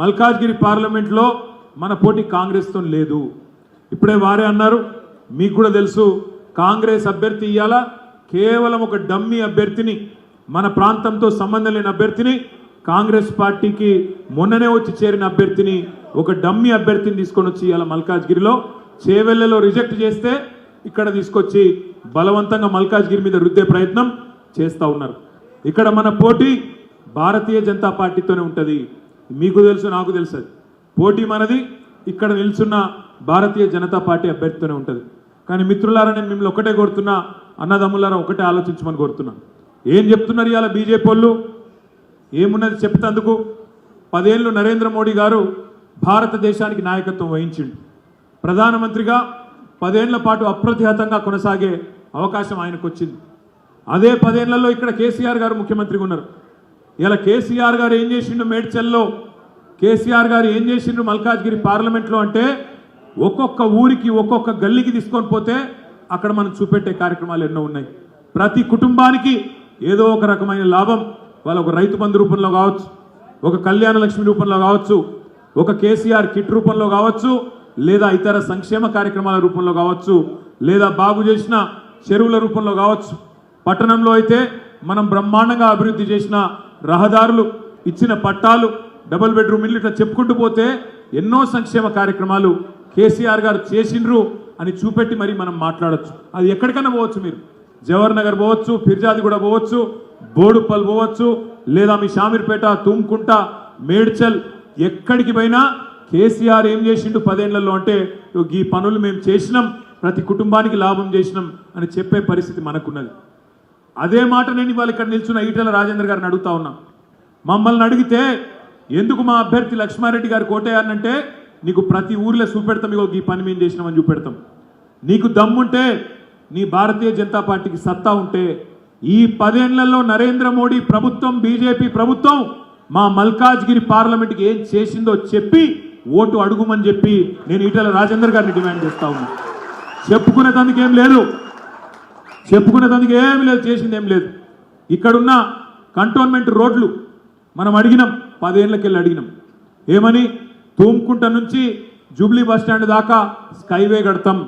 మల్కాజ్గిరి పార్లమెంట్లో మన పోటీ కాంగ్రెస్తో లేదు. ఇప్పుడే వారే అన్నారు మీకు కూడా తెలుసు కాంగ్రెస్ అభ్యర్థి ఇయ్యాల? కేవలం ఒక డమ్మీ అభ్యర్థిని మన ప్రాంతంతో సంబంధం లేని అభ్యర్థిని కాంగ్రెస్ పార్టీకి మొన్ననే వచ్చి చేరిన అభ్యర్థిని ఒక డమ్మీ అభ్యర్థిని తీసుకొని వచ్చి ఇవాళ మల్కాజ్గిరిలో? చేవెళ్ళలో రిజెక్ట్ చేస్తే ఇక్కడ తీసుకొచ్చి బలవంతంగా మల్కాజ్గిరి మీద రుద్దే ప్రయత్నం చేస్తూ ఉన్నారు. ఇక్కడ మన పోటీ భారతీయ జనతా పార్టీతోనే ఉంటుంది. మీకు తెలుసు నాకు తెలుసు పోటీ మనది ఇక్కడ నిల్చున్న భారతీయ జనతా పార్టీ అభ్యర్థితోనే ఉంటుంది. కానీ మిత్రులారా నేను మిమ్మల్ని ఒకటే కోరుతున్నా అన్నదమ్ములారా ఒకటే ఆలోచించమని కోరుతున్నా. ఏం చెప్తున్నారు ఇవాళ బీజేపీ వాళ్ళు? ఏమున్నది చెప్తందుకు? పదేళ్ళు నరేంద్ర మోడీ గారు భారతదేశానికి నాయకత్వం వహించిండు. ప్రధానమంత్రిగా పదేళ్ళ పాటు అప్రతిహతంగా కొనసాగే అవకాశం ఆయనకు వచ్చింది అదే పదేళ్ళలో ఇక్కడ కేసీఆర్ గారు ముఖ్యమంత్రిగా ఉన్నారు. ఇలా కేసీఆర్ గారు ఏం చేసిండు మేడ్చల్లో? కేసీఆర్ గారు ఏం చేసిండ్రు మల్కాజ్గిరి పార్లమెంట్లో అంటే ఒక్కొక్క ఊరికి ఒక్కొక్క గల్లీకి తీసుకొని పోతే అక్కడ మనం చూపెట్టే కార్యక్రమాలు ఎన్నో ఉన్నాయి. ప్రతి కుటుంబానికి ఏదో ఒక రకమైన లాభం. వాళ్ళ ఒక రైతు బంధు రూపంలో కావచ్చు ఒక కళ్యాణ లక్ష్మి రూపంలో కావచ్చు ఒక కేసీఆర్ కిట్ రూపంలో కావచ్చు లేదా ఇతర సంక్షేమ కార్యక్రమాల రూపంలో కావచ్చు లేదా బాగు చేసిన చెరువుల రూపంలో కావచ్చు. పట్టణంలో అయితే మనం బ్రహ్మాండంగా అభివృద్ధి చేసిన రహదారులు ఇచ్చిన పట్టాలు డబుల్ బెడ్రూమ్ ఇల్లు ఇట్లా చెప్పుకుంటూ పోతే ఎన్నో సంక్షేమ కార్యక్రమాలు కేసీఆర్ గారు చేసిండ్రు అని చూపెట్టి మరి మనం మాట్లాడొచ్చు. అది ఎక్కడికైనా పోవచ్చు మీరు. జవహర్ నగర్ పోవచ్చు ఫిర్జాది కూడా పోవచ్చు బోడుపల్ పోవచ్చు లేదా మీ షామీర్పేట తుమ్కుంట మేడ్చల్ ఎక్కడికి పోయినా కేసీఆర్ ఏం చేసిండు పదేళ్ళలో అంటే ఈ పనులు మేము చేసినాం ప్రతి కుటుంబానికి లాభం చేసినాం అని చెప్పే పరిస్థితి మనకున్నది. అదే మాట నేను ఇవాళ ఇక్కడ నిల్చున్న ఈటెల రాజేంద్ర గారిని అడుగుతా ఉన్నా. మమ్మల్ని అడిగితే ఎందుకు మా అభ్యర్థి లక్ష్మారెడ్డి గారు కోటేయాలంటే నీకు ప్రతి ఊర్లో చూపెడతాం ఇగో ఈ పని మేము చేసినామని చూపెడతాం. నీకు దమ్ముంటే నీ భారతీయ జనతా పార్టీకి సత్తా ఉంటే ఈ పదేళ్ళలో నరేంద్ర మోడీ ప్రభుత్వం బీజేపీ ప్రభుత్వం మా మల్కాజ్గిరి పార్లమెంట్కి ఏం చేసిందో చెప్పి ఓటు అడుగుమని చెప్పి నేను ఈటల రాజేందర్ గారిని డిమాండ్ చేస్తా ఉన్నా. చెప్పుకునేందుకు ఏం లేదు. చెప్పుకునేందుకు ఏమి లేదు చేసింది ఏం లేదు. ఇక్కడున్న కంటోన్మెంట్ రోడ్లు మనం అడిగినాం పదేళ్ళకెళ్ళి అడిగినాం. ఏమని? తూమ్కుంట నుంచి జూబ్లీ బస్ స్టాండ్ దాకా స్కైవే కడతాం.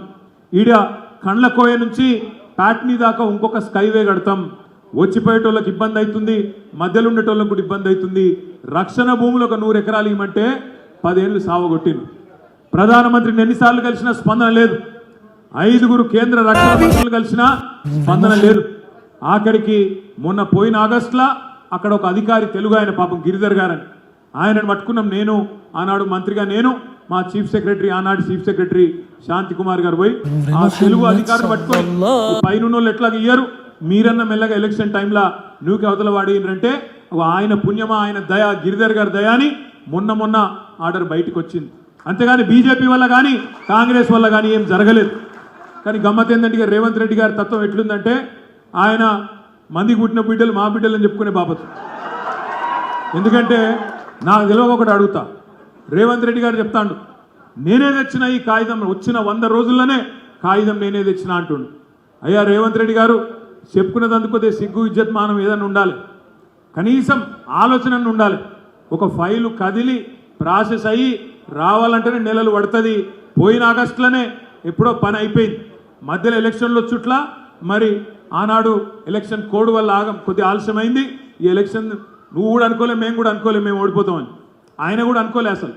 ఈడ కండ్లకోయ నుంచి ప్యాట్నీ దాకా ఇంకొక స్కైవే కడతాం. వచ్చిపోయేటోళ్ళకి ఇబ్బంది అవుతుంది మధ్యలో ఉండేటోళ్ళకి కూడా ఇబ్బంది అవుతుంది రక్షణ భూములు ఒక నూరు ఎకరాలు ఇవ్వమంటే పదేళ్ళు సావగొట్టిండు ప్రధానమంత్రిని ఎన్నిసార్లు కలిసినా స్పందన లేదు. ఐదుగురు కేంద్ర రక్షణ మంత్రులు కలిసిన స్పందన లేదు. ఆఖరికి మొన్న పోయిన ఆగస్టులో అక్కడ ఒక అధికారి తెలుగు ఆయన పాపం గిరిధర్ గారని. ఆయనను పట్టుకున్నాం నేను ఆనాడు మంత్రిగా నేను మా చీఫ్ సెక్రటరీ ఆనాడు చీఫ్ సెక్రటరీ శాంతి కుమార్ గారు పోయి ఆ తెలుగు అధికారిని పట్టుకొని పైన వాళ్ళు ఎట్లాగ ఇయ్యరు? మీరన్న మెల్లగా ఎలక్షన్ టైంలో నువ్వుకి అవతల వాడినంటే ఆయన పుణ్యమా ఆయన దయ గిరిధర్ గారి దయాని మొన్న మొన్న ఆర్డర్ బయటకు వచ్చింది అంతేగాని బీజేపీ వల్ల కానీ కాంగ్రెస్ వల్ల కానీ ఏం జరగలేదు. కానీ గమ్మత్ ఏంటంటే రేవంత్ రెడ్డి గారి తత్వం ఎట్లుందంటే ఆయన మంది పుట్టిన బిడ్డలు మా బిడ్డలు అని చెప్పుకునే బాపతు. ఎందుకంటే నాకు తెలియక ఒకటి అడుగుతా. రేవంత్ రెడ్డి గారు చెప్తాడు నేనే తెచ్చిన ఈ కాగితం వచ్చిన వంద రోజుల్లోనే కాగితం నేనే తెచ్చిన అంటుండు. అయ్యా రేవంత్ రెడ్డి గారు చెప్పుకునేందుకు కొద్దిగా సిగ్గు ఇజ్జత్ మానం ఏదైనా ఉండాలి. కనీసం ఆలోచన ఉండాలి. ఒక ఫైలు కదిలి ప్రాసెస్ అయ్యి రావాలంటేనే నెలలు పడుతుంది. పోయిన ఆగస్టులోనే ఎప్పుడో పని అయిపోయింది. మధ్యలో ఎలక్షన్లు చుట్ల మరి ఆనాడు ఎలక్షన్ కోడ్ వల్ల ఆగం కొద్ది ఆలస్యమైంది. ఈ ఎలక్షన్ నువ్వు కూడా అనుకోలే మేము కూడా అనుకోలే మేము ఓడిపోతామని. ఆయన కూడా అనుకోలే అసలు.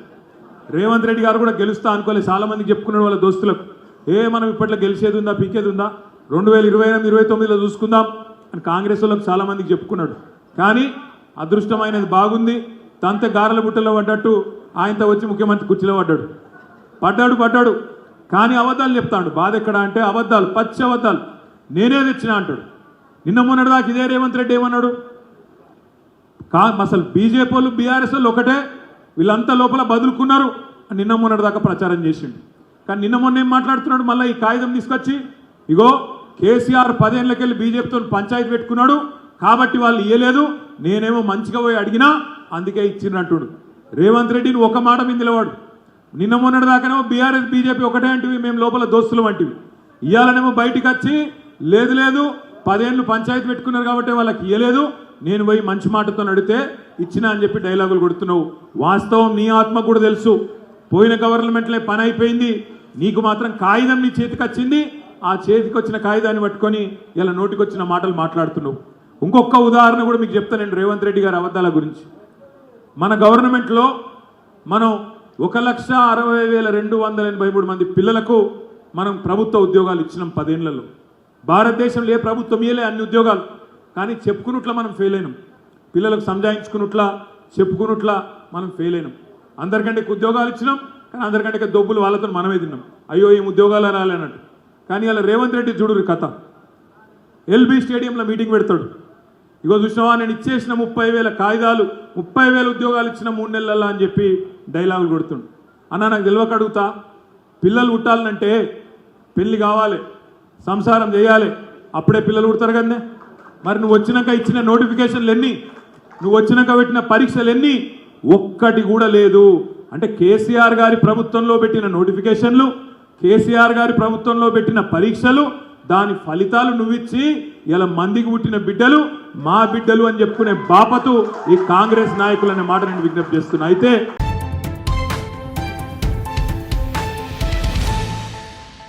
రేవంత్ రెడ్డి గారు కూడా గెలుస్తా అనుకోలే. చాలామంది చెప్పుకునే చెప్పుకున్నాడు వాళ్ళ దోస్తులకు ఏ మనం ఇప్పట్లో గెలిచేది ఉందా పీకేది ఉందా? రెండు వేల ఇరవై ఎనిమిది ఇరవై తొమ్మిదిలో చూసుకుందాం. అని కాంగ్రెస్ వాళ్ళకి చాలామందికి చెప్పుకున్నాడు. కానీ అదృష్టమైనది బాగుంది. తంత గారెల బుట్టలో పడ్డట్టు ఆయనతో వచ్చి ముఖ్యమంత్రి కుర్చీలో పడ్డాడు. పడ్డాడు పడ్డాడు. కానీ అబద్ధాలు చెప్తాడు. బాధ ఎక్కడ అంటే అబద్ధాలు పచ్చి అబద్ధాలు. నేనే తెచ్చిన అంటాడు. నిన్న మొన్నటి దాకా ఇదే రేవంత్ రెడ్డి ఏమన్నాడు? కా అసలు బీజేపీ వాళ్ళు బీఆర్ఎస్ వాళ్ళు ఒకటే. వీళ్ళంతా లోపల బదులుకున్నారు. అని నిన్న మొన్నటి దాకా ప్రచారం చేసిండు. కానీ నిన్న మొన్న ఏం మాట్లాడుతున్నాడు? మళ్ళీ ఈ కాగితం తీసుకొచ్చి ఇగో కేసీఆర్ పదేళ్ళకెళ్ళి బీజేపీతో పంచాయతీ పెట్టుకున్నాడు. కాబట్టి వాళ్ళు ఇయ్యలేదు. నేనేమో మంచిగా పోయి అడిగినా అందుకే ఇచ్చినట్టుడు రేవంత్ రెడ్డిని ఒక మాట మీద నిలవాడు నిన్న మొన్నటి దాకానేమో బీఆర్ఎస్ బీజేపీ ఒకటే అంటివి మేము లోపల దోస్తులు వంటివి. ఇవ్వాలనేమో బయటికి వచ్చి లేదు లేదు పదేళ్ళు పంచాయతీ పెట్టుకున్నారు కాబట్టి వాళ్ళకి ఇయ్యలేదు. నేను పోయి మంచి మాటతో నడితే ఇచ్చినా అని చెప్పి డైలాగులు కొడుతున్నావు. వాస్తవం నీ ఆత్మ కూడా తెలుసు. పోయిన గవర్నమెంట్లే పని అయిపోయింది. నీకు మాత్రం కాగితం నీ చేతికి వచ్చింది. ఆ చేతికి వచ్చిన కాగితాన్ని పట్టుకొని ఇలా నోటికి వచ్చిన మాటలు మాట్లాడుతున్నావు. ఇంకొక ఉదాహరణ కూడా మీకు చెప్తానండి రేవంత్ రెడ్డి గారి అబద్ధాల గురించి. మన గవర్నమెంట్లో మనం ఒక లక్ష అరవై వేల రెండు వందల ఎనభై మూడు మంది పిల్లలకు మనం ప్రభుత్వ ఉద్యోగాలు ఇచ్చినాం పదేళ్ళలో భారతదేశంలో ఏ ప్రభుత్వం ఇయలే అన్ని ఉద్యోగాలు. కానీ చెప్పుకున్నట్ల మనం ఫెయిల్ అయినాం. పిల్లలకు సంజాయించుకున్నట్లా చెప్పుకున్నట్లా మనం ఫెయిల్ అయినాం. అందరికంటే ఉద్యోగాలు ఇచ్చినాం కానీ అందరికంటే దొబ్బులు వాళ్ళతో మనమే తిన్నాం. అయ్యో ఏం ఉద్యోగాలు రాలేనట్టు కానీ అలా రేవంత్ రెడ్డి చూడురు కథ. ఎల్బీ స్టేడియంలో మీటింగ్ పెడతాడు. ఇగో చూసినావా? నేను ఇచ్చేసిన ముప్పై వేల కాగితాలు ముప్పై వేల ఉద్యోగాలు ఇచ్చిన మూడు నెలల్లో అని చెప్పి డైలాగులు కొడుతుండు. అన్న నాకు తెలియక అడుగుతా. పిల్లలు పుట్టాలంటే పెళ్ళి కావాలి సంసారం చేయాలి. అప్పుడే పిల్లలు పుడతారు కదే మరి నువ్వు వచ్చినాక ఇచ్చిన నోటిఫికేషన్లు ఎన్ని? నువ్వు వచ్చినాక పెట్టిన పరీక్షలు ఎన్ని? ఒక్కటి కూడా లేదు. అంటే కేసీఆర్ గారి ప్రభుత్వంలో పెట్టిన నోటిఫికేషన్లు కేసీఆర్ గారి ప్రభుత్వంలో పెట్టిన పరీక్షలు దాని ఫలితాలు నువ్విచ్చి ఇలా మందికి పుట్టిన బిడ్డలు మా బిడ్డలు అని చెప్పుకునే బాపతు ఈ కాంగ్రెస్ నాయకులు అనే మాట నేను విజ్ఞప్తి చేస్తున్నా. అయితే